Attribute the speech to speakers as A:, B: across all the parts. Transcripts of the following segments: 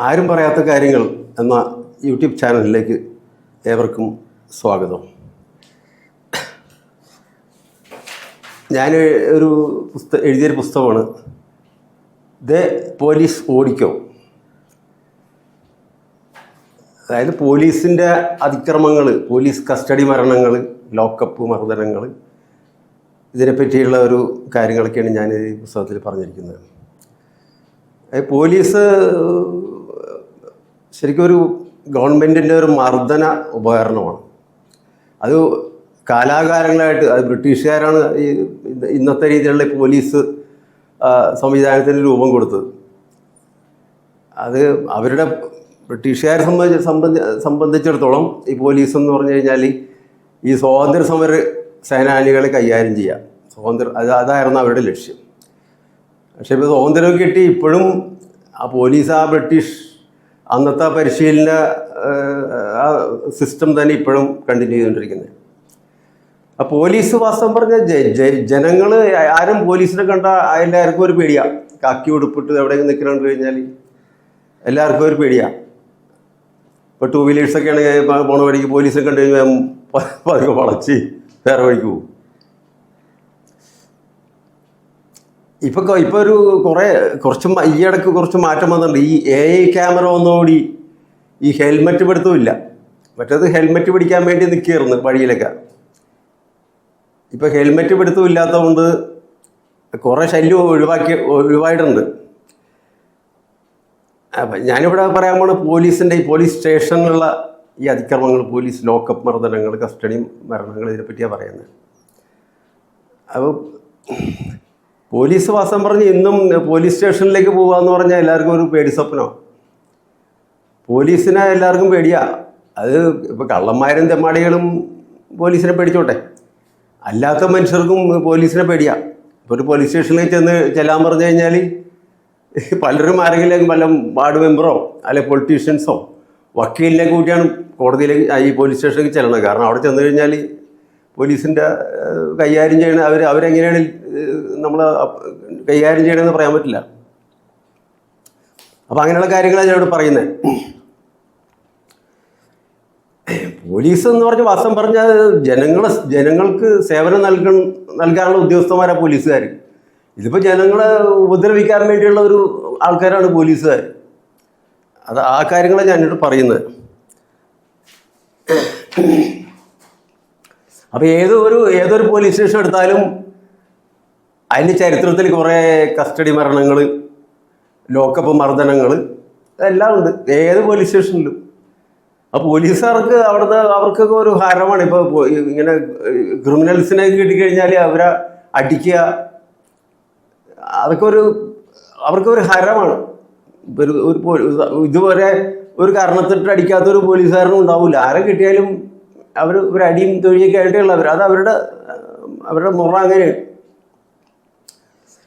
A: ആരും പറയാത്ത കാര്യങ്ങൾ എന്ന യൂട്യൂബ് ചാനലിലേക്ക് ഏവർക്കും സ്വാഗതം. ഞാൻ ഒരു പുസ്തകം എഴുതിയൊരു പുസ്തകമാണ്. ദ പോലീസ് ഓടിക്കോ. അതായത് പോലീസിന്റെ അതിക്രമങ്ങൾ പോലീസ് കസ്റ്റഡി മരണങ്ങൾ ലോക്കപ്പ് മർദ്ദനങ്ങൾ ഇതിനെപ്പറ്റിയുള്ള ഒരു കാര്യങ്ങളൊക്കെയാണ് ഞാൻ ഈ പുസ്തകത്തിൽ പറഞ്ഞിരിക്കുന്നത്. പോലീസ് ശരിക്കും ഒരു ഗവൺമെന്റിന്റെ ഒരു മർദ്ദന ഉപകരണമാണ്. അത് കാലാകാലങ്ങളായിട്ട് അത് ബ്രിട്ടീഷുകാരാണ് ഈ ഇന്നത്തെ രീതിയിലുള്ള പോലീസ് സംവിധാനത്തിന് രൂപം കൊടുത്തത്. അത് അവരുടെ ബ്രിട്ടീഷുകാരെ സംബന്ധിച്ച് സംബന്ധി സംബന്ധിച്ചിടത്തോളം ഈ പോലീസ് എന്ന് പറഞ്ഞു കഴിഞ്ഞാൽ ഈ സ്വാതന്ത്ര്യ സമര സേനാനികളെ കൈകാര്യം ചെയ്യുക സ്വാതന്ത്ര്യ അത് അതായിരുന്നു അവരുടെ ലക്ഷ്യം. പക്ഷേ ഇപ്പോൾ സ്വാതന്ത്ര്യം കിട്ടി ഇപ്പോഴും ആ പോലീസ് ആ ബ്രിട്ടീഷ് അന്നത്തെ പരിശീലന ആ സിസ്റ്റം തന്നെ ഇപ്പോഴും കണ്ടിന്യൂ ചെയ്തുകൊണ്ടിരിക്കുന്നത് ആ പോലീസ് വാസ്തവം പറഞ്ഞ ജനങ്ങൾ ആരും പോലീസിനെ കണ്ട എല്ലാവർക്കും ഒരു പേടിയാ. കാക്കി ഉടുപ്പിട്ട് എവിടെയെങ്കിലും നിൽക്കണമെന്ന് കഴിഞ്ഞാൽ എല്ലാവർക്കും ഒരു പേടിയാ. ഇപ്പോൾ ടൂ വീലേഴ്സൊക്കെ ആണെങ്കിൽ പോണ വഴിക്ക് പോലീസൊക്കെ കണ്ടു പതുക്കെ വളച്ച് വേറെ വഴിക്ക് പോകും ഇപ്പൊ ഇപ്പൊ ഒരു കുറെ കുറച്ച് ഈ ഇടയ്ക്ക് കുറച്ച് മാറ്റം വന്നിട്ടുണ്ട്. ഈ എ ഐ ക്യാമറ വന്നോടി ഈ ഹെൽമെറ്റ് പിടുത്തമില്ല മറ്റേത് ഹെൽമെറ്റ് പിടിക്കാൻ വേണ്ടി നിൽക്കുകയായിരുന്നു വഴിയിലൊക്കെ. ഇപ്പൊ ഹെൽമെറ്റ് പിടുത്തം ഇല്ലാത്തതുകൊണ്ട് കുറെ ശല്യം ഒഴിവാക്കി ഒഴിവായിട്ടുണ്ട്. അപ്പം ഞാനിവിടെ പറയാൻ പോണ പോലീസിന്റെ ഈ പോലീസ് സ്റ്റേഷനിലുള്ള ഈ അതിക്രമങ്ങൾ പോലീസ് ലോക്കപ്പ് മർദ്ദനങ്ങൾ കസ്റ്റഡി മരണങ്ങൾ ഇതിനെപ്പറ്റിയാണ് പറയുന്നത്. അപ്പോൾ പോലീസ് വാസം പറഞ്ഞ് ഇന്നും പോലീസ് സ്റ്റേഷനിലേക്ക് പോകാന്ന് പറഞ്ഞാൽ എല്ലാവർക്കും ഒരു പേടി സ്വപ്നോ. പോലീസിനെ എല്ലാവർക്കും പേടിയാ. അത് ഇപ്പോൾ കള്ളന്മാരും തെമ്മാടികളും പോലീസിനെ പേടിച്ചോട്ടെ. അല്ലാത്ത മനുഷ്യർക്കും പോലീസിനെ പേടിയാ. ഇപ്പോൾ ഒരു പോലീസ് സ്റ്റേഷനിലേക്ക് ചെന്ന് ചെല്ലാൻ പറഞ്ഞു കഴിഞ്ഞാൽ പലരും ആരെങ്കിലും വല്ല വാർഡ് മെമ്പറോ അല്ലെ പൊളിറ്റീഷ്യൻസോ വക്കീലിനെ കൂട്ടിയാണ് കോടതിയിലേക്ക് ഈ പോലീസ് സ്റ്റേഷനിലേക്ക് ചെല്ലണത്. കാരണം അവിടെ ചെന്ന് കഴിഞ്ഞാൽ പോലീസിന്റെ കൈകാര്യം ചെയ്യണ അവർ അവരെങ്ങനെയാണ് നമ്മൾ കൈകാര്യം ചെയ്യണമെന്ന് പറയാൻ പറ്റില്ല. അപ്പം അങ്ങനെയുള്ള കാര്യങ്ങളാണ് ഞാനിവിടെ പറയുന്നത് പോലീസ് എന്ന് പറഞ്ഞ വാസം പറഞ്ഞാൽ ജനങ്ങളെ ജനങ്ങൾക്ക് സേവനം നൽകണം നൽകാനുള്ള ഉദ്യോഗസ്ഥന്മാരാണ് പോലീസുകാർ ഇതിപ്പോൾ ജനങ്ങളെ ഉപദ്രവിക്കാൻ വേണ്ടിയുള്ള ഒരു ആൾക്കാരാണ് പോലീസുകാർ അത് ആ കാര്യങ്ങളാണ് ഞാനിവിടെ പറയുന്നത്. അപ്പോൾ ഏതൊരു ഏതൊരു പോലീസ് സ്റ്റേഷൻ എടുത്താലും അതിന്റെ ചരിത്രത്തിൽ കുറേ കസ്റ്റഡി മരണങ്ങൾ ലോക്കപ്പ് മർദ്ദനങ്ങൾ എല്ലാം ഉണ്ട്. ഏത് പോലീസ് സ്റ്റേഷനിലും ആ പോലീസുകാർക്ക് അവിടുത്തെ അവർക്കൊക്കെ ഒരു ഹരമാണ്. ഇപ്പോൾ ഇങ്ങനെ ക്രിമിനൽസിനെ കിട്ടിക്കഴിഞ്ഞാൽ അവരെ അടിക്കുക അതൊക്കെ ഒരു അവർക്കൊരു ഹരമാണ്. ഒരു ഒരു ഇതുവരെ ഒരു കാരണത്തിട്ട് അടിക്കാത്തൊരു പോലീസുകാരനും ഉണ്ടാവില്ല ആരെ കിട്ടിയാലും അവർ ഒരു അടിയും തൊഴിയൊക്കെ ആയിട്ടുള്ളവർ അത് അവരുടെ അവരുടെ മുറ അങ്ങനെയാണ്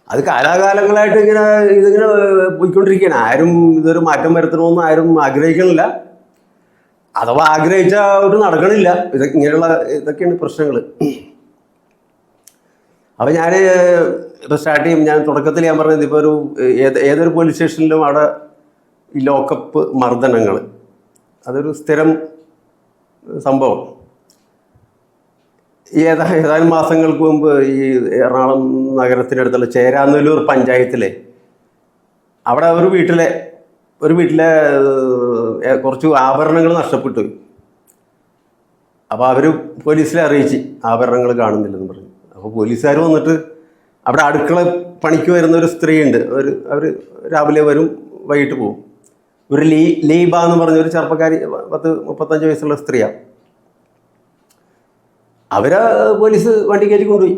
A: അത് കാലാകാലങ്ങളായിട്ട് ഇങ്ങനെ ഇതിങ്ങനെ പോയിക്കൊണ്ടിരിക്കുകയാണ്. ആരും ഇതൊരു മാറ്റം വരുത്തണമെന്ന് ആരും ആഗ്രഹിക്കണില്ല അഥവാ ആഗ്രഹിച്ച ഒരു നടക്കണില്ല. ഇത് ഇങ്ങനെയുള്ള ഇതൊക്കെയാണ് പ്രശ്നങ്ങൾ അപ്പം ഞാൻ ഇപ്പോൾ സ്റ്റാർട്ട് ചെയ്യും. ഞാൻ തുടക്കത്തിൽ ഞാൻ പറഞ്ഞത് ഇപ്പോൾ ഒരു ഏത് ഏതൊരു പോലീസ് സ്റ്റേഷനിലും അവിടെ ലോക്കപ്പ് മർദ്ദനങ്ങൾ അതൊരു സ്ഥിരം സംഭവം. ഏതാ ഏതാനും മാസങ്ങൾക്ക് മുമ്പ് ഈ എറണാകുളം നഗരത്തിനടുത്തുള്ള ചേരാനല്ലൂർ പഞ്ചായത്തിലെ അവിടെ ഒരു വീട്ടിലെ ഒരു വീട്ടിലെ കുറച്ച് ആഭരണങ്ങൾ നഷ്ടപ്പെട്ടു. അപ്പോൾ അവർ പോലീസിലെ അറിയിച്ച് ആഭരണങ്ങൾ കാണുന്നില്ലെന്ന് പറഞ്ഞു. അപ്പോൾ പോലീസുകാർ വന്നിട്ട് അവിടെ അടുക്കള പണിക്ക് വരുന്ന ഒരു സ്ത്രീ ഉണ്ട് ഒരു അവർ രാവിലെ വരും വൈകിട്ട് പോകും ഒരു ലീ ലീബ എന്ന് പറഞ്ഞ ഒരു ചെറുപ്പക്കാരി പത്ത് മുപ്പത്തഞ്ച് വയസ്സുള്ള സ്ത്രീയാണ് അവരെ പോലീസ് വണ്ടി കയറ്റി കൊണ്ടുപോയി.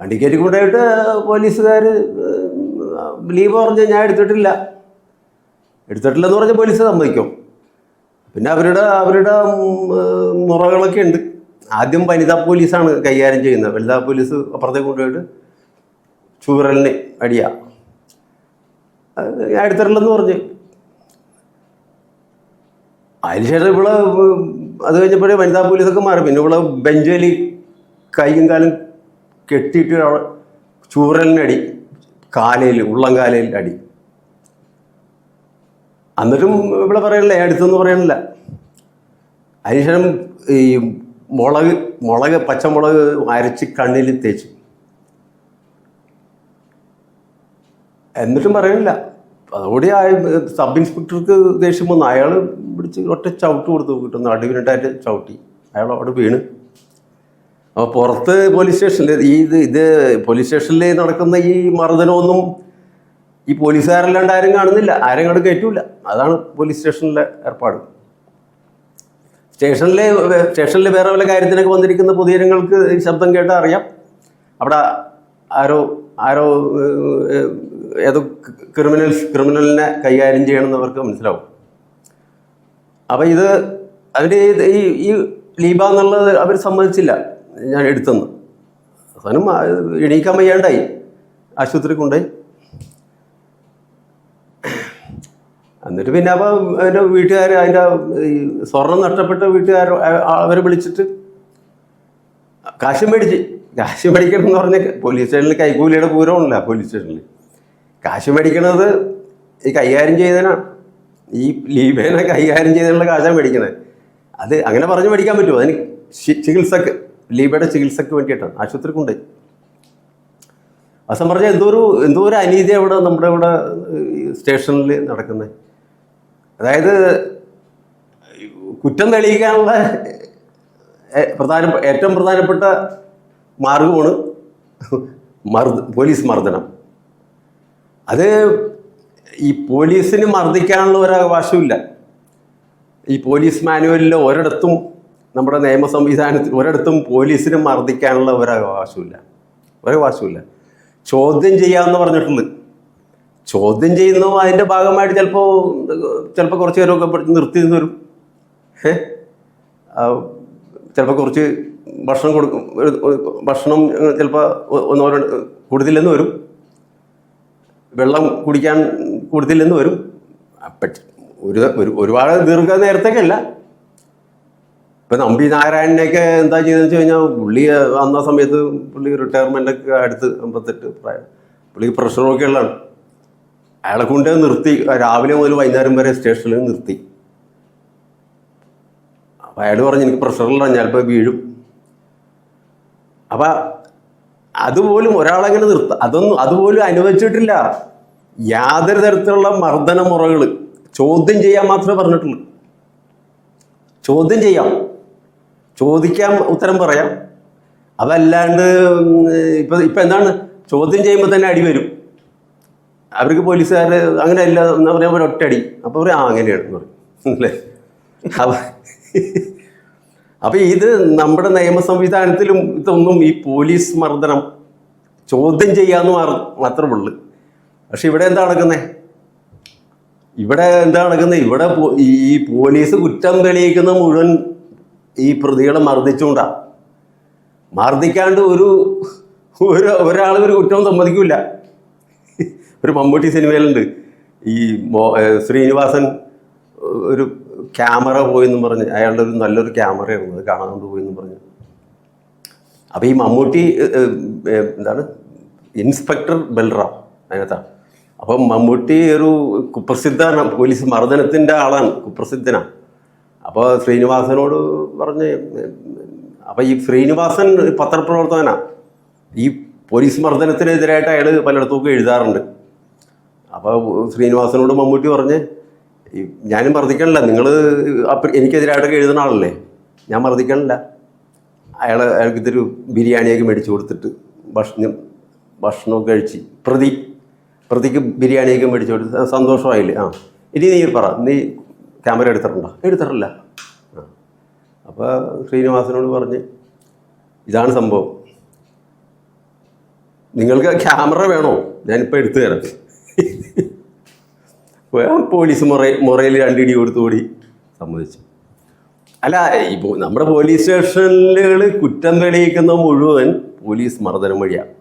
A: വണ്ടി കയറ്റി കൊണ്ടുപോയിട്ട് പോലീസുകാർ ലീവ് പറഞ്ഞ് ഞാൻ എടുത്തിട്ടില്ല. എടുത്തിട്ടില്ലെന്ന് പറഞ്ഞ പോലീസ് സമ്മതിക്കും. പിന്നെ അവരുടെ അവരുടെ മുറകളൊക്കെ ഉണ്ട്. ആദ്യം വനിതാ പോലീസാണ് കൈകാര്യം ചെയ്യുന്നത്. വനിതാ പോലീസ് അപ്പുറത്തേക്ക് കൊണ്ടുപോയിട്ട് ചൂറലിനെ അടിയ. ഞാൻ എടുത്തിട്ടില്ലെന്ന് പറഞ്ഞ്. അതിനുശേഷം ഇവിടെ അത് കഴിഞ്ഞപ്പോഴേ വനിതാ പോലീസൊക്കെ മാറി. പിന്നെ ഇവിടെ ബെഞ്ചിൽ കൈയും കാലും കെട്ടിയിട്ട് അവിടെ ചൂരലിനടി കാലയിൽ ഉള്ളം കാലയിൽ അടി. എന്നിട്ടും ഇവിടെ പറയണില്ല അടുത്തൊന്നും പറയണില്ല. അതിനുശേഷം ഈ മുളക് മുളക് പച്ചമുളക് അരച്ച് കണ്ണിൽ തേച്ചു. എന്നിട്ടും പറയണില്ല. അതോടെ സബ് ഇൻസ്പെക്ടർക്ക് ദേഷ്യം വന്നു. അയാൾ പിടിച്ച് ഒറ്റ ചവിട്ട് കൊടുത്തു കിട്ടുന്നു അടിവിനിട്ടായിട്ട് ചവിട്ടി. അയാൾ അവിടെ വീണ്. അപ്പോൾ പുറത്ത് പോലീസ് സ്റ്റേഷനിൽ ഈ ഇത് ഇത് പോലീസ് സ്റ്റേഷനിൽ നടക്കുന്ന ഈ മർദ്ദനമൊന്നും ഈ പോലീസുകാരല്ലാണ്ട് ആരും കാണുന്നില്ല. ആരും അങ്ങോട്ട് കയറ്റൂല അതാണ് പോലീസ് സ്റ്റേഷനിലെ ഏർപ്പാട്. സ്റ്റേഷനിലെ സ്റ്റേഷനിൽ വേറെ വല്ല കാര്യത്തിനൊക്കെ വന്നിരിക്കുന്ന പൊതുജനങ്ങൾക്ക് ശബ്ദം കേട്ടാൽ അറിയാം. അവിടെ ആരോ ആരോ ഏതോ ക്രിമിനൽസ് ക്രിമിനലിനെ കൈകാര്യം ചെയ്യണമെന്ന് അവർക്ക് മനസ്സിലാവും. അപ്പം ഇത് അവർ ഈ ഈ ലീബ എന്നുള്ളത് അവർ സമ്മതിച്ചില്ല. ഞാൻ എടുത്തെന്ന്. അവസാനം എണീക്കാൻ വയ്യാണ്ടായി. ആശുപത്രി കൊണ്ടുപോയി. എന്നിട്ട് പിന്നെ അപ്പോൾ അതിന്റെ വീട്ടുകാർ അതിന്റെ ഈ സ്വർണം നഷ്ടപ്പെട്ട വീട്ടുകാർ അവരെ വിളിച്ചിട്ട് കാശ് മേടിച്ച്. കാശ് മേടിക്കണം എന്ന് പറഞ്ഞ പോലീസ് സ്റ്റേഷനിൽ കൈക്കൂലിയുടെ പൂരമല്ല പോലീസ് സ്റ്റേഷനിൽ. കാശ് മേടിക്കണത് ഈ കൈകാര്യം ചെയ്തതിനാണ് ഈ ലീബേനെ കൈകാര്യം ചെയ്യാനുള്ള കാശാണ് മേടിക്കുന്നത് അത് അങ്ങനെ പറഞ്ഞ് മേടിക്കാൻ പറ്റുമോ? അതിന് ചികിത്സക്ക് ലീബയുടെ ചികിത്സക്ക് വേണ്ടിയിട്ടാണ് ആശുപത്രി കൊണ്ടുപോയി അസം പറഞ്ഞാൽ എന്തോ ഒരു എന്തോ ഒരു അനീതി അവിടെ നമ്മുടെ ഇവിടെ സ്റ്റേഷനിൽ നടക്കുന്നത് അതായത് കുറ്റം തെളിയിക്കാനുള്ള പ്രധാന ഏറ്റവും പ്രധാനപ്പെട്ട മാർഗമാണ് മർദ്ദ പോലീസ് മർദ്ദനം. അത് ഈ പോലീസിന് മർദ്ദിക്കാനുള്ള ഒരു അവകാശമില്ല ഈ പോലീസ് മാനുവലിൽ ഒരിടത്തും നമ്മുടെ നിയമ സംവിധാനത്തിൽ ഒരിടത്തും പോലീസിന് മർദ്ദിക്കാനുള്ള ഒരു അവകാശമില്ല ഒരവകാശമില്ല ചോദ്യം ചെയ്യാമെന്ന് പറഞ്ഞിട്ടുണ്ട്. ചോദ്യം ചെയ്യുന്നു അതിന്റെ ഭാഗമായിട്ട് ചിലപ്പോൾ ചിലപ്പോൾ കുറച്ച് പേരൊക്കെ നിർത്തി നിന്ന് വരും. ചിലപ്പോൾ കുറച്ച് ഭക്ഷണം കൊടുക്കും ഭക്ഷണം ചിലപ്പോൾ ഒന്നോ കൂടുതലെന്ന് വരും. വെള്ളം കുടിക്കാൻ കൊടുത്തില്ലെന്ന് വരും. ഒരു ഒരു ഒരുപാട് ദീർഘ നേരത്തേക്കല്ല. ഇപ്പം നമ്പി നാരായണനെയൊക്കെ എന്താ ചെയ്തതെന്ന് വെച്ച് കഴിഞ്ഞാൽ പുള്ളി വന്ന സമയത്ത് പുള്ളി റിട്ടയർമെന്റൊക്കെ അടുത്ത് അമ്പത്തെട്ട് പ്രായം. പുള്ളിക്ക് പ്രഷറൊക്കെ ഉള്ളതാണ്. അയാളെ കൊണ്ട് നിർത്തി രാവിലെ മുതൽ വൈകുന്നേരം വരെ സ്റ്റേഷനിൽ നിർത്തി. അപ്പം അയാൾ പറഞ്ഞു എനിക്ക് പ്രഷറുള്ള ഞാനിപ്പോൾ വീഴും. അപ്പം അതുപോലും ഒരാളെങ്ങനെ നിർത്ത അതൊന്നും അതുപോലും അനുവദിച്ചിട്ടില്ല. യാതൊരു തരത്തിലുള്ള മർദ്ദന മുറകൾ ചോദ്യം ചെയ്യാൻ മാത്രമേ പറഞ്ഞിട്ടുള്ളൂ. ചോദ്യം ചെയ്യാം. ചോദിക്കാം ഉത്തരം പറയാം. അതല്ലാണ്ട് ഇപ്പൊ ഇപ്പൊ എന്താണ്? ചോദ്യം ചെയ്യുമ്പോൾ തന്നെ അടി വരും. അവർക്ക് പോലീസുകാർ അങ്ങനെ അല്ല എന്ന് പറയുമ്പോൾ ഒറ്റടി അപ്പോൾ അവർ ആ അങ്ങനെയാണ് എന്ന് പറയും. അല്ലേ? അപ്പൊ ഇത് നമ്മുടെ നിയമ സംവിധാനത്തിലും ഇതൊന്നും ഈ പോലീസ് മർദ്ദനം ചോദ്യം ചെയ്യാന്ന് മാറും മാത്രമേ ഉള്ളൂ. പക്ഷെ ഇവിടെ എന്താ നടക്കുന്നേ? ഇവിടെ എന്താ നടക്കുന്നത് ഇവിടെ ഈ പോലീസ് കുറ്റം തെളിയിക്കുന്ന മുഴുവൻ ഈ പ്രതികളെ മർദ്ദിച്ചുകൊണ്ടാ. മർദ്ദിക്കാണ്ട് ഒരു ഒരു ഒരാൾ ഒരു കുറ്റവും സമ്മതിക്കില്ല ഒരു മമ്മൂട്ടി സിനിമയിലുണ്ട്. ഈ ശ്രീനിവാസൻ ഒരു ക്യാമറ പോയെന്നും പറഞ്ഞ് അയാളുടെ ഒരു നല്ലൊരു ക്യാമറയായിരുന്നു. അത് കാണാൻ കൊണ്ട് പോയെന്നും പറഞ്ഞ്. അപ്പോൾ ഈ മമ്മൂട്ടി എന്താണ്? ഇൻസ്പെക്ടർ ബൽറാം അതിനകത്താണ് അപ്പം മമ്മൂട്ടി ഒരു കുപ്രസിദ്ധനാണ് പോലീസ് മർദ്ദനത്തിന്റെ ആളാണ് കുപ്രസിദ്ധനാണ് അപ്പോൾ ശ്രീനിവാസനോട് പറഞ്ഞ് അപ്പോൾ ഈ ശ്രീനിവാസൻ പത്രപ്രവർത്തകനാണ് ഈ പോലീസ് മർദ്ദനത്തിനെതിരായിട്ട് അയാൾ പലയിടത്തുമൊക്കെ എഴുതാറുണ്ട്. അപ്പോൾ ശ്രീനിവാസനോട് മമ്മൂട്ടി പറഞ്ഞ് ഞാനും മർദ്ദിക്കണില്ല. നിങ്ങൾ എനിക്കെതിരായിട്ടൊക്കെ എഴുതുന്ന ആളല്ലേ? ഞാൻ മർദ്ദിക്കണില്ല. അയാൾ അയാൾക്ക് ഇതൊരു ബിരിയാണിയൊക്കെ മേടിച്ചു കൊടുത്തിട്ട് ഭക്ഷണം ഭക്ഷണമൊക്കെ കഴിച്ച്. പ്രതി പ്രതിക്ക് ബിരിയാണിയൊക്കെ മേടിച്ചു കൊടുത്ത് സന്തോഷമായില്ലേ? ആ. ഇനി നീ പറ. നീ ക്യാമറ എടുത്തിട്ടുണ്ടോ? എടുത്തിട്ടില്ല. ആ. അപ്പോൾ ശ്രീനിവാസനോട് പറഞ്ഞ് ഇതാണ് സംഭവം. നിങ്ങൾക്ക് ക്യാമറ വേണോ? ഞാനിപ്പോൾ എടുത്തു തരാം. പോലീസ് മുറ മുറയിൽ രണ്ടിടി കൊടുത്തോടി കൂടി സമ്മതിച്ചു. അല്ല ഇപ്പോൾ നമ്മുടെ പോലീസ് സ്റ്റേഷനുകൾ കുറ്റം തെളിയിക്കുന്ന മുഴുവൻ പോലീസ് മർദ്ദനം വഴിയാണ്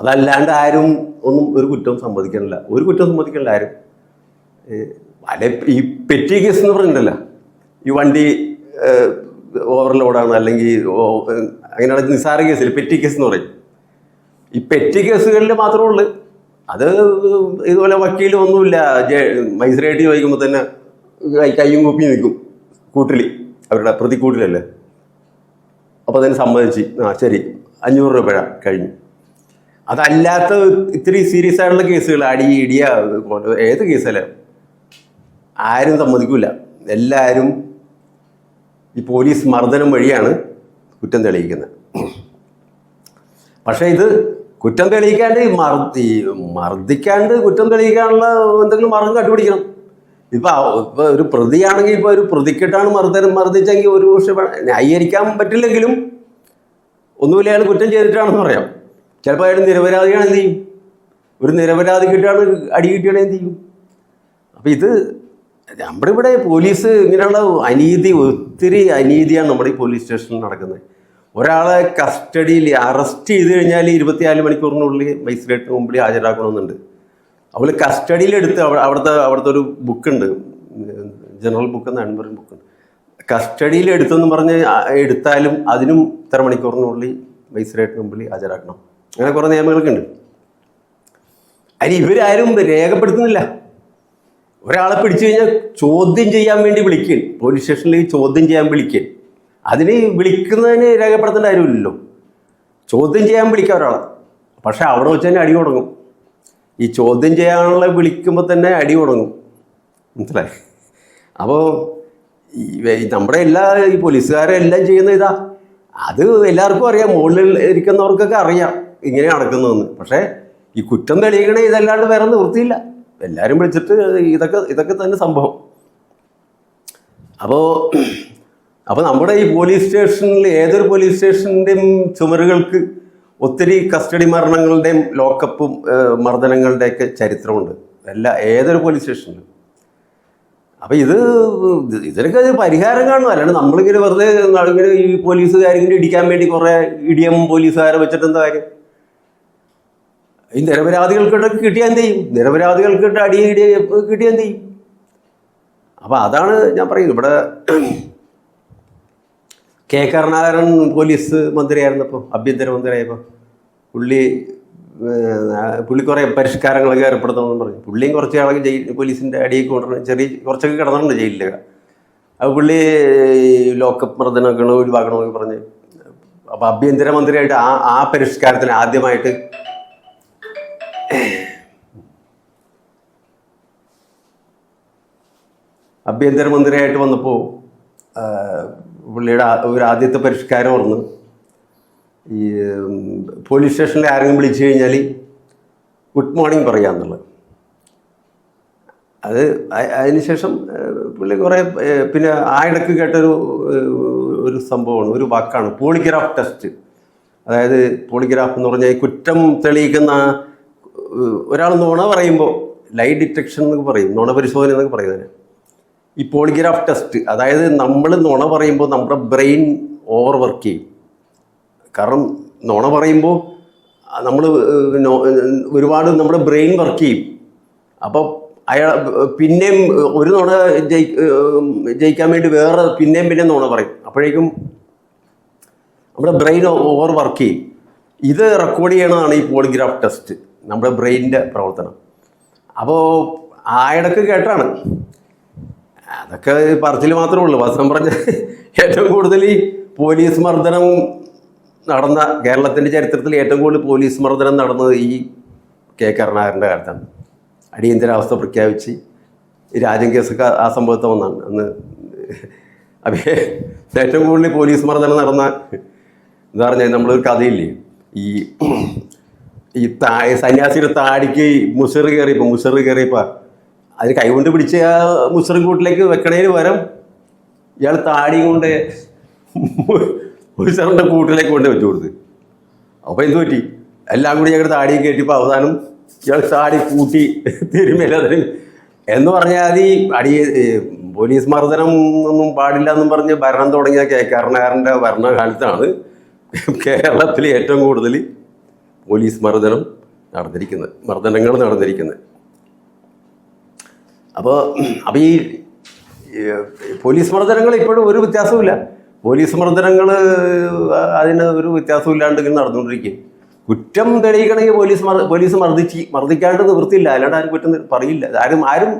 A: അതല്ലാണ്ട് ആരും ഒന്നും ഒരു കുറ്റം സമ്മതിക്കണില്ല. ഒരു കുറ്റം സമ്മതിക്കണില്ല ആരും. പല ഈ പെറ്റി കേസ് എന്ന് പറഞ്ഞിട്ടുണ്ടല്ലോ ഈ വണ്ടി ഓവർലോഡാണ് അല്ലെങ്കിൽ അങ്ങനെയുള്ള നിസ്സാര കേസിൽ പെറ്റി കേസ് എന്ന് പറയും. ഈ പെറ്റി കേസുകളിൽ മാത്രമേ ഉള്ളൂ. അത് ഇതുപോലെ വക്കീൽ ഒന്നുമില്ല. മജിസ്ട്രേറ്റ് ചോദിക്കുമ്പോൾ തന്നെ കയ്യും കൂപ്പി നിൽക്കും കൂട്ടിൽ അവരുടെ പ്രതിക്കൂട്ടിലല്ലേ അപ്പോൾ അതിന് സമ്മതിച്ച്. ആ ശരി. അഞ്ഞൂറ് രൂപ കഴിഞ്ഞു. അതല്ലാത്ത ഇത്തിരി സീരിയസ് ആയിട്ടുള്ള കേസുകൾ അടി ഇടിയ ഏത് കേസല്ലേ? ആരും സമ്മതിക്കില്ല എല്ലാവരും ഈ പോലീസ് മർദ്ദനം വഴിയാണ് കുറ്റം തെളിയിക്കുന്നത്. പക്ഷേ ഇത് കുറ്റം തെളിയിക്കാണ്ട് മർദ്ദി മർ മർദ്ദിക്കാണ്ട് കുറ്റം തെളിയിക്കാനുള്ള എന്തെങ്കിലും മാർഗം കണ്ടുപിടിക്കണം. ഇപ്പൊ ഇപ്പൊ ഒരു പ്രതിയാണെങ്കിൽ ഇപ്പൊ ഒരു പ്രതിക്കിട്ടാണ് മർദ്ദനം. മർദ്ദിച്ചെങ്കിൽ ഒരു പക്ഷെ ന്യായീകരിക്കാൻ പറ്റില്ലെങ്കിലും ഒന്നുമില്ല അയാൾ കുറ്റം ചെയ്തിട്ടാണെന്ന് പറയാം. ചിലപ്പോൾ അയാൾ നിരപരാധിയാണ് എന്ത് ചെയ്യും? ഒരു നിരപരാധി കിട്ടാണ് അടി കിട്ടിയാണ് എന്ത് ചെയ്യും? അപ്പം ഇത് നമ്മുടെ ഇവിടെ പോലീസ് ഇങ്ങനെയുള്ള അനീതി ഒത്തിരി അനീതിയാണ് നമ്മുടെ ഈ പോലീസ് സ്റ്റേഷനിൽ നടക്കുന്നത്. ഒരാളെ കസ്റ്റഡിയിൽ അറസ്റ്റ് ചെയ്ത് കഴിഞ്ഞാൽ ഇരുപത്തിനാല് മണിക്കൂറിനുള്ളിൽ മജിസ്ട്രേറ്റിന് മുമ്പിൽ ഹാജരാക്കണമെന്നുണ്ട്. അവൾ കസ്റ്റഡിയിലെടുത്ത് അവ- അവിടുത്തെ അവിടുത്തെ ഒരു ബുക്കുണ്ട്. ജനറൽ ബുക്ക് എന്ന് അൻപറിൻ ബുക്കുണ്ട് കസ്റ്റഡിയിൽ എടുത്തെന്ന് പറഞ്ഞ് എടുത്താലും അതിനും ഇത്ര മണിക്കൂറിനുള്ളിൽ മജിസ്ട്രേറ്റിന് മുമ്പിൽ ഹാജരാക്കണം. അങ്ങനെ കുറേ നിയമങ്ങളൊക്കെ ഉണ്ട്. അതിന് ഇവരാരും രേഖപ്പെടുത്തുന്നില്ല. ഒരാളെ പിടിച്ചു കഴിഞ്ഞാൽ ചോദ്യം ചെയ്യാൻ വേണ്ടി വിളിക്കുകയാണ്. പോലീസ് സ്റ്റേഷനിലേക്ക് ചോദ്യം ചെയ്യാൻ വിളിക്കും അതിന് വിളിക്കുന്നതിന് രേഖപ്പെടുത്തേണ്ട കാര്യമില്ലല്ലോ. ചോദ്യം ചെയ്യാൻ വിളിക്കുക ഒരാളെ. പക്ഷെ അവിടെ വെച്ച് തന്നെ അടി തുടങ്ങും ഈ ചോദ്യം ചെയ്യാനുള്ള വിളിക്കുമ്പോൾ തന്നെ അടി തുടങ്ങും മനസ്സിലായി? അപ്പോൾ നമ്മുടെ എല്ലാ ഈ പോലീസുകാരെല്ലാം ചെയ്യുന്ന ഇതാ. അത് എല്ലാവർക്കും അറിയാം. മുകളിൽ ഇരിക്കുന്നവർക്കൊക്കെ അറിയാം ഇങ്ങനെ നടക്കുന്നതെന്ന്. പക്ഷേ ഈ കുറ്റം തെളിയിക്കണേ ഇതല്ലാണ്ട് വേറെ നിവൃത്തിയില്ല. എല്ലാവരും വിളിച്ചിട്ട് ഇതൊക്കെ ഇതൊക്കെ തന്നെ സംഭവം. അപ്പോൾ അപ്പോൾ നമ്മുടെ ഈ പോലീസ് സ്റ്റേഷനിൽ ഏതൊരു പോലീസ് സ്റ്റേഷന്റെയും ചുമരുകൾക്ക് ഒത്തിരി കസ്റ്റഡി മരണങ്ങളുടെയും ലോക്കപ്പും മർദ്ദനങ്ങളുടെയൊക്കെ ചരിത്രമുണ്ട്. എല്ലാ ഏതൊരു പോലീസ് സ്റ്റേഷനിലും. അപ്പോൾ ഇത് ഇത് ഇതിനൊക്കെ ഒരു പരിഹാരം കാണും അല്ലാണ്ട് നമ്മളിങ്ങനെ വെറുതെ ഇങ്ങനെ ഈ പോലീസുകാരിങ്ങനെ ഇടിക്കാൻ വേണ്ടി കുറേ ഇടിയം പോലീസുകാരെ വെച്ചിട്ട് എന്താ കാര്യം? ഈ നിരപരാധികൾക്കിട്ട് കിട്ടിയാൽ എന്ത് ചെയ്യും? നിരപരാധികൾക്കിട്ട് അടി ഇടി കിട്ടിയാൽ എന്ത് ചെയ്യും? അപ്പോൾ അതാണ് ഞാൻ പറയുന്നത്. ഇവിടെ കെ. കരുണാകരൻ പോലീസ് മന്ത്രിയായിരുന്നപ്പോൾ ആഭ്യന്തര മന്ത്രിയായപ്പോൾ പുള്ളി പുള്ളി കുറേ പരിഷ്കാരങ്ങളൊക്കെ ഏർപ്പെടുത്തണമെന്ന് പറഞ്ഞു. പുള്ളിയും കുറച്ച് ആളൊക്കെ ജയിൽ പോലീസിന്റെ അടിയൊക്കെ കൊണ്ടുവരണം ചെറിയ കുറച്ചൊക്കെ കിടന്നിട്ടുണ്ട് ജയിലിലൊക്കെ അപ്പോൾ പുള്ളി ലോക്കപ്പ് മർദ്ദനമൊക്കെ ഒഴിവാക്കണമെന്നൊക്കെ പറഞ്ഞ് അപ്പോൾ ആഭ്യന്തര മന്ത്രിയായിട്ട് ആ ആ പരിഷ്കാരത്തിന് ആദ്യമായിട്ട് ആഭ്യന്തരമന്ത്രിയായിട്ട് വന്നപ്പോൾ പുള്ളിയുടെ ഒരു ആദ്യത്തെ പരിഷ്കാരം ഓർന്ന് ഈ പോലീസ് സ്റ്റേഷനിൽ ആരെങ്കിലും വിളിച്ചു കഴിഞ്ഞാൽ ഗുഡ് മോർണിംഗ് പറയാമെന്നുള്ളത് അത് അതിനുശേഷം പുള്ളി കുറേ പിന്നെ ആയിടക്ക് കേട്ടൊരു ഒരു സംഭവമാണ് ഒരു വാക്കാണ് പോളിഗ്രാഫ് ടെസ്റ്റ്. അതായത് പോളിഗ്രാഫ് എന്ന് പറഞ്ഞാൽ കുറ്റം തെളിയിക്കുന്ന ഒരാൾ നോണ പറയുമ്പോൾ ലൈ ഡിറ്റക്ഷൻ എന്നൊക്കെ പറയും നോണ പരിശോധന എന്നൊക്കെ പറയുന്നതിന് ഈ പോളിഗ്രാഫ് ടെസ്റ്റ് അതായത് നമ്മൾ നുണ പറയുമ്പോൾ നമ്മുടെ ബ്രെയിൻ ഓവർ വർക്ക് ചെയ്യും. കാരണം നുണ പറയുമ്പോൾ നമ്മൾ ഒരുപാട് നമ്മുടെ ബ്രെയിൻ വർക്ക് ചെയ്യും. അപ്പോൾ അയാൾ പിന്നെയും ഒരു നുണ ജയി ജയിക്കാൻ വേണ്ടി വേറെ പിന്നെയും പിന്നെ നുണ പറയും. അപ്പോഴേക്കും നമ്മുടെ ബ്രെയിൻ ഓവർ വർക്ക് ചെയ്യും. ഇത് റെക്കോർഡ് ചെയ്യണതാണ് ഈ പോളിഗ്രാഫ് ടെസ്റ്റ് നമ്മുടെ ബ്രെയിനിന്റെ പ്രവർത്തനം. അപ്പോൾ ആയിടക്ക് കേട്ടാണ്. അതൊക്കെ പറച്ചിൽ മാത്രമേ ഉള്ളൂ. വാസ്തവം പറഞ്ഞ ഏറ്റവും കൂടുതൽ ഈ പോലീസ് മർദ്ദനം നടന്ന കേരളത്തിന്റെ ചരിത്രത്തിൽ ഏറ്റവും കൂടുതൽ പോലീസ് മർദ്ദനം നടന്നത് ഈ കെ കരുണാകരന്റെ കാലത്താണ്. അടിയന്തരാവസ്ഥ പ്രഖ്യാപിച്ച് രാജൻ കേസൊക്കെ ആ സംഭവത്തെ വന്നാണ്. അന്ന് അപ്പേ ഏറ്റവും കൂടുതൽ പോലീസ് മർദ്ദനം നടന്ന എന്താ പറഞ്ഞാൽ നമ്മളൊരു കഥയില്ലേ? ഈ ഈ താ സന്യാസിയുടെ താടിക്ക് മുസറ് കയറിയപ്പോൾ മുസറ് കയറിയപ്പോൾ അതിന് കൈകൊണ്ട് പിടിച്ച ആ മുസ്ലിം കൂട്ടിലേക്ക് വെക്കണേന് പകരം ഇയാൾ താടി കൊണ്ട് മുസറിന്റെ കൂട്ടിലേക്ക് കൊണ്ട് വെച്ചു കൊടുത്ത്. അപ്പോൾ എന്ത് പറ്റി? എല്ലാം കൂടി ഞങ്ങളുടെ താടിയും കയറ്റിയപ്പോൾ അവസാനം ഇയാൾ താടി കൂട്ടി തിരുമേല അതിന് എന്ന് പറഞ്ഞാൽ അത് ഈ അടി പോലീസ് മർദ്ദനം ഒന്നും പാടില്ല എന്നും പറഞ്ഞ് ഭരണം തുടങ്ങിയ കെ കരുണാകരന്റെ ഭരണകാലത്താണ് കേരളത്തിൽ ഏറ്റവും കൂടുതൽ പോലീസ് മർദ്ദനം നടന്നിരിക്കുന്നത് മർദ്ദനങ്ങൾ നടന്നിരിക്കുന്നത്. അപ്പോൾ അപ്പോൾ ഈ പോലീസ് മർദ്ദനങ്ങൾ ഇപ്പോഴും ഒരു വ്യത്യാസവുമില്ല. പോലീസ് മർദ്ദനങ്ങൾ അതിന് ഒരു വ്യത്യാസവും ഇല്ലാണ്ട് ഇങ്ങനെ നടന്നുകൊണ്ടിരിക്കും. കുറ്റം തെളിയിക്കണമെങ്കിൽ പോലീസ് മർ പോലീസ് മർദ്ദിച്ച് മർദ്ദിക്കാണ്ട് നിവൃത്തിയില്ല. അല്ലാണ്ട് ആരും കുറ്റം പറയില്ല. ആരും ആരും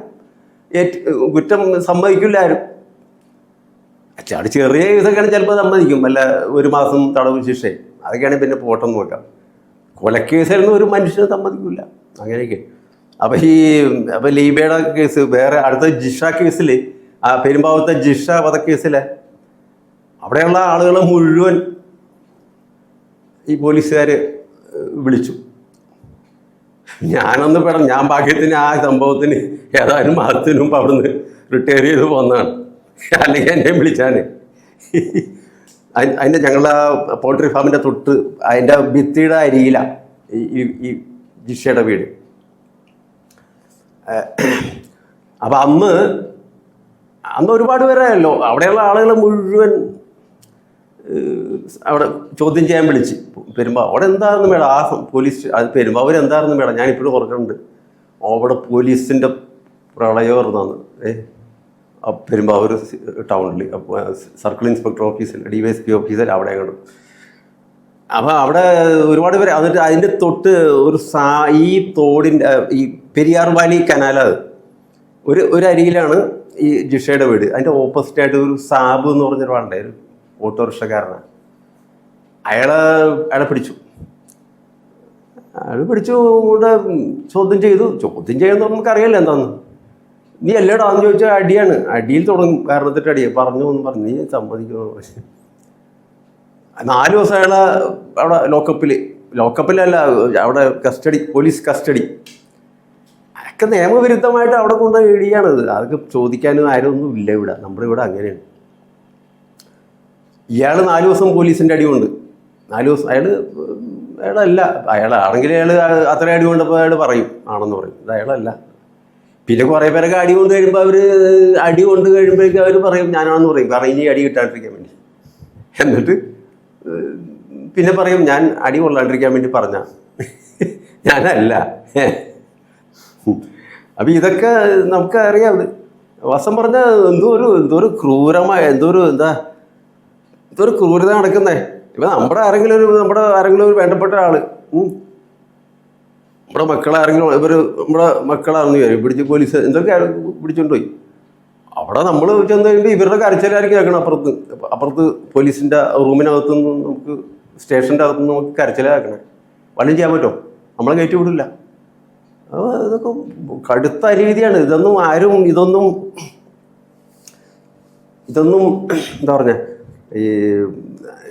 A: കുറ്റം സമ്മതിക്കില്ല ആരും. അച്ചാട് ചെറിയ ഇതൊക്കെയാണ് ചിലപ്പോൾ സമ്മതിക്കും. അല്ല ഒരു മാസം തടവ് ശിക്ഷയും. അതൊക്കെയാണെങ്കിൽ പിന്നെ പോട്ടെന്ന് നോക്കാം. കൊലക്കേസായിരുന്നു ഒരു മനുഷ്യനെ സമ്മതിക്കില്ല അങ്ങനെയൊക്കെ. അപ്പം ഈ അപ്പോൾ ലീബയുടെ കേസ് വേറെ അടുത്ത ജിഷ കേസിൽ ആ പെരുമ്പാവത്തെ ജിഷ വധക്കേസിലെ അവിടെയുള്ള ആളുകൾ മുഴുവൻ ഈ പോലീസുകാർ വിളിച്ചു. ഞാനൊന്ന് പെടാം ഞാൻ ഭാഗ്യത്തിന് ആ സംഭവത്തിന് ഏതാനും മാസത്തിന് മുമ്പ് അവിടുന്ന് റിട്ടയർ ചെയ്ത് പോന്നതാണ്. അല്ലെങ്കിൽ എന്നെ വിളിച്ചാണ് അതിന്റെ ഞങ്ങളുടെ പോൾട്രി ഫാമിന്റെ തൊട്ട് അതിന്റെ ഭിത്തിയുടെ അരിയിലാണ് ഈ ഈ- ഈ ജിഷയുടെ വീട്. അപ്പം അന്ന് അന്ന് ഒരുപാട് പേരായല്ലോ അവിടെയുള്ള ആളുകൾ മുഴുവൻ അവിടെ ചോദ്യം ചെയ്യാൻ വിളിച്ച്. പെരുമ്പ അവിടെ എന്തായിരുന്നു മേഡം? ആ പോലീസ് അത് പെരുമ്പാവൂർ എന്തായിരുന്നു മേഡം? ഞാനിപ്പോഴും ഓർക്കുന്നുണ്ട്. അവിടെ പോലീസിന്റെ പ്രളയമായിരുന്നു ഏ പെരുമ്പാവൂർ ടൗണിൽ സർക്കിൾ ഇൻസ്പെക്ടർ ഓഫീസിൽ ഡി വൈ എസ് പി ഓഫീസിൽ അവിടെ അങ്ങോട്ട് അപ്പം അവിടെ ഒരുപാട് പേര് എന്നിട്ട് അതിന്റെ തൊട്ട് ഒരു സാ ഈ തോടിന്റെ ഈ പെരിയാർ വാലി കനാലത് ഒരു ഒരു അരിയിലാണ് ഈ ജിഷയുടെ വീട്. അതിന്റെ ഓപ്പോസിറ്റ് ആയിട്ട് ഒരു സാബ് എന്ന് പറഞ്ഞൊരു ഒരു ഓട്ടോറിക്ഷക്കാരനാണ്. അയാളെ അയാളെ പിടിച്ചു. അയാൾ പിടിച്ചു കൂടെ ചോദ്യം ചെയ്തു. ചോദ്യം ചെയ്യുന്നത് നമുക്കറിയാലോ എന്താന്ന്. നീ അല്ലേടാന്ന് ചോദിച്ചാൽ അടിയാണ്. അടിയിൽ തുടങ്ങും. കാരണത്തിട്ട് അടിയാണ് പറഞ്ഞു എന്ന് പറഞ്ഞു. നീ സമ്മതിക്കുമോ? പക്ഷേ നാല് ദിവസം അയാൾ അവിടെ ലോക്കപ്പിൽ ലോക്കപ്പിലല്ല അവിടെ കസ്റ്റഡി പോലീസ് കസ്റ്റഡി അതൊക്കെ നിയമവിരുദ്ധമായിട്ട് അവിടെ കൊണ്ട് ഇടിയാണ്. അതൊക്കെ ചോദിക്കാനും ആരും ഒന്നും ഇല്ല ഇവിടെ. നമ്മുടെ ഇവിടെ അങ്ങനെയാണ്. ഇയാൾ നാല് ദിവസം പോലീസിന്റെ അടി നാല് ദിവസം അയാൾ അയാളല്ല. അയാളാണെങ്കിൽ അയാൾ അത്ര അടി കൊണ്ടപ്പോൾ അയാൾ പറയും. ആണെന്ന് പറയും. ഇത് അയാളല്ല. പിന്നെ കുറേ പേരൊക്കെ അടി കൊണ്ട് കഴിയുമ്പോൾ അവർ അടി കൊണ്ട് കഴിയുമ്പോഴേക്കും അവർ പറയും ഞാനാണെന്ന് പറയും. കാരണം ഇനി അടി കിട്ടാണ്ടിരിക്കാൻ വേണ്ടി. എന്നിട്ട് പിന്നെ പറയും ഞാൻ അടി കൊള്ളാണ്ടിരിക്കാൻ വേണ്ടി പറഞ്ഞ. ഞാനല്ല. അപ്പം ഇതൊക്കെ നമുക്ക് അറിയാം. വസം പറഞ്ഞ എന്തോ ഒരു എന്തോ ഒരു ക്രൂരമായ എന്തോ ഒരു എന്താ എന്തോ ഒരു ക്രൂരത നടക്കുന്നേ. ഇപ്പം നമ്മുടെ ആരെങ്കിലും ഒരു നമ്മുടെ ആരെങ്കിലും ഒരു വേണ്ടപ്പെട്ട ആൾ നമ്മുടെ മക്കളാരെങ്കിലും ഇവർ നമ്മുടെ മക്കളാണെന്ന് വരും പിടിച്ച് പോലീസ് എന്തൊക്കെ പിടിച്ചോണ്ട് പോയി. അവിടെ നമ്മൾ ചെന്ന് കഴിയുമ്പോൾ ഇവരുടെ കരച്ചിലായിരിക്കും കേൾക്കണം അപ്പുറത്ത്. അപ്പുറത്ത് പോലീസിന്റെ റൂമിനകത്തു നിന്ന് നമുക്ക് സ്റ്റേഷന്റെ അകത്തു നിന്ന് നമുക്ക് കരച്ചിലാക്കണേ വള്ളം ചെയ്യാൻ പറ്റുമോ നമ്മളെ കയറ്റി വിടില്ല. ഇതൊക്കെ കടുത്ത രീതിയാണ്. ഇതൊന്നും ആരും ഇതൊന്നും ഇതൊന്നും എന്താ പറഞ്ഞ? ഈ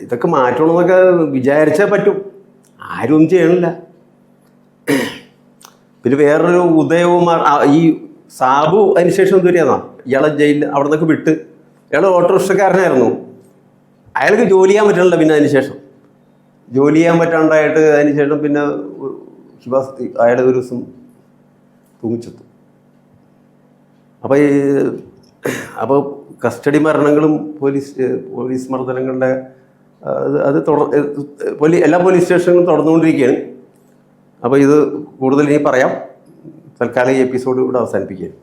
A: ഇതൊക്കെ മാറ്റണമെന്നൊക്കെ വിചാരിച്ചേ പറ്റും. ആരും ഒന്നും ചെയ്യണില്ല. പിന്നെ വേറൊരു ഉദയകുമാർ ഈ സാബു അതിനുശേഷം എന്തുവരെയാന്നാ ഇയാളെ ജയിലിൽ അവിടെ നിന്നൊക്കെ വിട്ട് ഇയാൾ ഓട്ടോറിക്ഷക്കാരനായിരുന്നു. അയാൾക്ക് ജോലി ചെയ്യാൻ പറ്റണില്ല പിന്നെ അതിന് ശേഷം. ജോലി ചെയ്യാൻ പറ്റാണ്ടായിട്ട് അതിന് ശേഷം പിന്നെ സുഭാസ് അയാൾ ഒരു ദിവസം തൂങ്ങിച്ചെത്തു. അപ്പോൾ ഈ അപ്പോൾ കസ്റ്റഡി മരണങ്ങളും പോലീസ് പോലീസ് മർദ്ദനങ്ങളുടെ അത് തുടർ ഏഹ് പോലീ എല്ലാ പോലീസ് സ്റ്റേഷനുകളും തുടർന്നുകൊണ്ടിരിക്കുകയാണ്. അപ്പോൾ ഇത് കൂടുതൽ ഇനി പറയാം. തൽക്കാലം ഈ എപ്പിസോഡ് ഇവിടെ അവസാനിപ്പിക്കുകയാണ്.